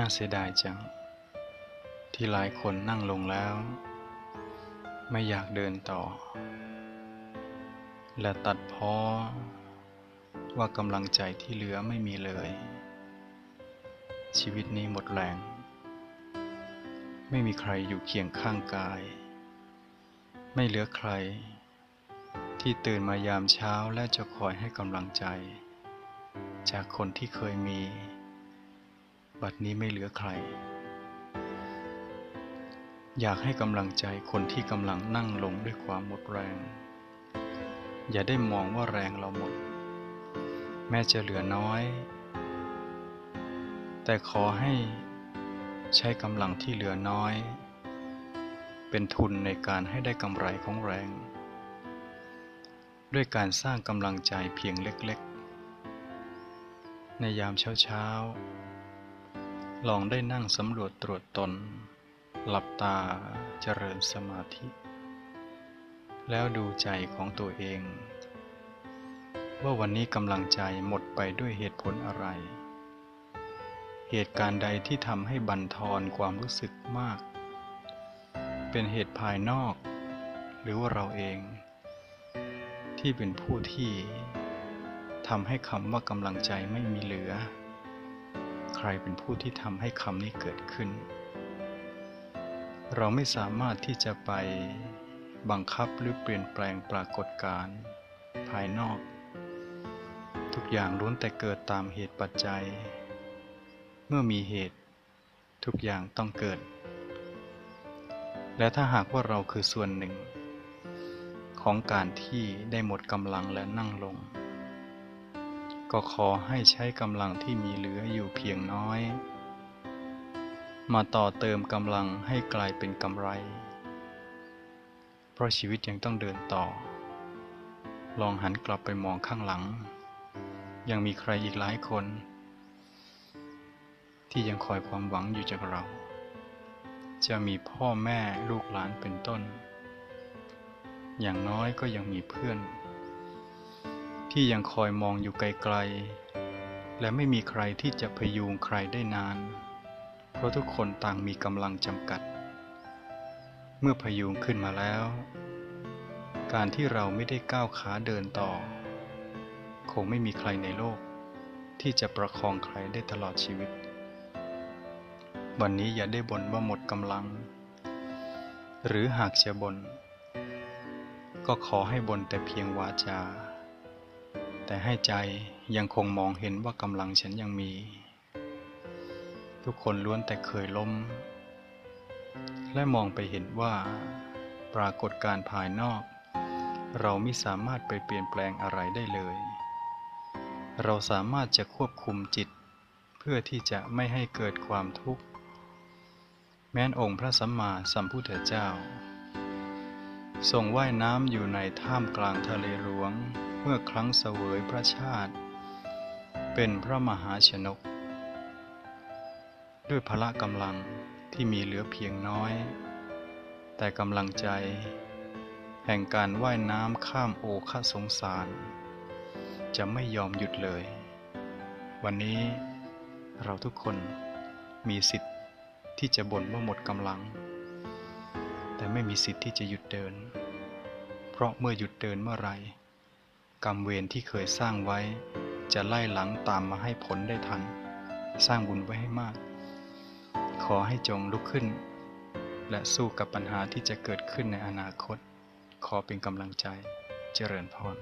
น่าเสียดายจัง ที่หลายคนนั่งลงแล้ว ไม่อยากเดินต่อ และตัดพ้อ ว่ากำลังใจที่เหลือไม่มีเลย ชีวิตนี้หมดแรง ไม่มีใครอยู่เคียงข้างกาย ไม่เหลือใคร ที่ตื่นมายามเช้าและจะคอยให้กำลังใจ จากคนที่เคยมี บัดนี้ไม่เหลือใคร อยากให้กำลังใจคนที่กำลังนั่งลงด้วยความหมดแรง อย่าได้มองว่าแรงเราหมด แม้จะเหลือน้อย แต่ขอให้ใช้กำลังที่เหลือน้อย เป็นทุนในการให้ได้กำไรของแรง ด้วยการสร้างกำลังใจเพียงเล็กๆ ในยามเช้าๆ ลองได้นั่งสำรวจตรวจตน หลับตาเจริญสมาธิ แล้วดูใจของตัวเอง ว่าวันนี้กำลังใจหมดไปด้วยเหตุผลอะไร เหตุการณ์ใดที่ทำให้บั่นทอนความรู้สึกมาก เป็นเหตุภายนอก หรือว่าเราเอง ที่เป็นผู้ที่ทำให้คำว่ากำลังใจไม่มีเหลือ ใครเป็นผู้ที่ทำให้คำนี้เกิดขึ้น เราไม่สามารถที่จะไปบังคับหรือเปลี่ยนแปลงปรากฏการณ์ภายนอก ทุกอย่างล้วนแต่เกิดตามเหตุปัจจัย เมื่อมีเหตุทุกอย่างต้องเกิด และถ้าหากว่าเราคือส่วนหนึ่ง ของการที่ได้หมดกำลังและนั่งลง ก็ขอให้ใช้กำลังที่มีเหลืออยู่เพียงน้อย มาต่อเติมกำลังให้กลายเป็นกำไร เพราะชีวิตยังต้องเดินต่อ ลองหันกลับไปมองข้างหลัง ยังมีใครอีกหลายคน ที่ยังคอยความหวังอยู่จากเรา จะมีพ่อแม่ลูกหลานเป็นต้น อย่างน้อยก็ยังมีเพื่อน ที่ยังคอยมองอยู่ไกลๆ และไม่มีใครที่จะพยุงใครได้นาน เพราะทุกคนต่างมีกำลังจำกัด เมื่อพยุงขึ้นมาแล้ว การที่เราไม่ได้ก้าวขาเดินต่อ คงไม่มีใครในโลก ที่จะประคองใครได้ตลอดชีวิต วันนี้อย่าได้บ่นว่าหมดกำลัง หรือหากจะบ่นก็ขอให้บ่นแต่เพียงวาจา แต่ให้ใจยังคงมองเห็นว่ากำลังฉันยังมี ทุกคนล้วนแต่เคยล้ม และมองไปเห็นว่า ปรากฏการภายนอก เราไม่สามารถไปเปลี่ยนแปลงอะไรได้เลย เราสามารถจะควบคุมจิต เพื่อที่จะไม่ให้เกิดความทุกข์ แม้นองค์พระสัมมาสัมพุทธเจ้าทรงว่ายน้ำอยู่ในท่ามกลางทะเลหลวง มื่อครั้งเสวยพระชาติ เป็นพระมหาชนก ด้วยพละกำลังที่มีเหลือเพียงน้อย แต่กำลังใจ แห่งการว่ายน้ำข้ามโอคสงสาร จะไม่ยอมหยุดเลย วันนี้เราทุกคนมีสิทธิ์ที่จะบ่นว่าหมดกำลัง แต่ไม่มีสิทธิ์ที่จะหยุดเดิน เพราะเมื่อหยุดเดินเมื่อไหร่ กรรมเวรที่เคยสร้างไว้ จะไล่หลังตามมาให้ผลได้ทัน สร้างบุญไว้ให้มาก ขอให้จงลุกขึ้น และสู้กับปัญหาที่จะเกิดขึ้นในอนาคต ขอเป็นกำลังใจเจริญพร